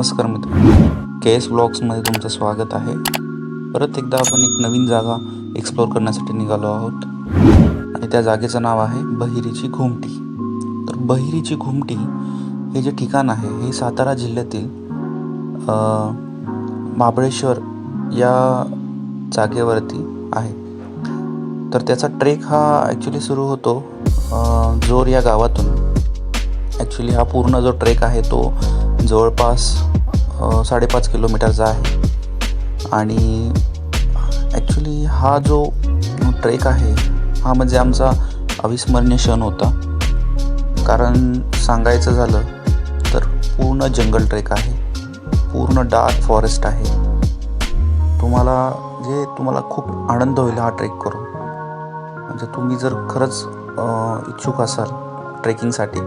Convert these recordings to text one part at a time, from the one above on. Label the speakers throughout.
Speaker 1: नमस्कार मित्र के एस ब्लॉग्समध्ये तुमचं स्वागत आहे. परत एकदा आपण एक नवीन जागा एक्सप्लोअर करण्यासाठी निघालो आहोत. आणि त्या जागेचं नाव आहे बहिरीची घुमटी. तर बहिरीची घुमटी हे जे ठिकाण आहे हे सातारा जिल्ह्यातील महाबळेश्वर या जागेवरती आहे. तर त्याचा ट्रेक हा ॲक्च्युली सुरू होतो जोर या गावातून. ॲक्च्युली हा पूर्ण जो ट्रेक आहे तो जवळपास साडेपाच किलोमीटरचा आहे. आणि ॲक्च्युली हा जो ट्रेक आहे हा म्हणजे आमचा अविस्मरणीय क्षण होता. कारण सांगायचं झालं तर पूर्ण जंगल ट्रेक आहे. पूर्ण डार्क फॉरेस्ट आहे. तुम्हाला जे तुम्हाला खूप आनंद होईल हा ट्रेक करून. म्हणजे तुम्ही जर खरंच इच्छुक असाल ट्रेकिंगसाठी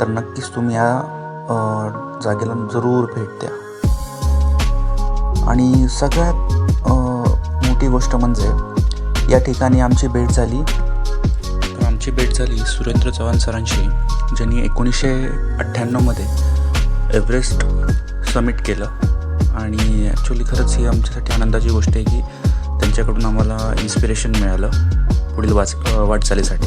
Speaker 1: तर नक्कीच तुम्ही या जागेला जरूर भेट द्या. आणि सगळ्यात मोठी गोष्ट म्हणजे या ठिकाणी आमची भेट झाली. तर आमची भेट झाली सुरेंद्र चव्हाण सरांशी ज्यांनी एकोणीसशे अठ्ठ्याण्णवमध्ये एव्हरेस्ट सबमिट केलं. आणि ॲक्च्युली खरंच ही आमच्यासाठी आनंदाची गोष्ट आहे की त्यांच्याकडून आम्हाला इन्स्पिरेशन मिळालं पुढील वाच वाटचालीसाठी.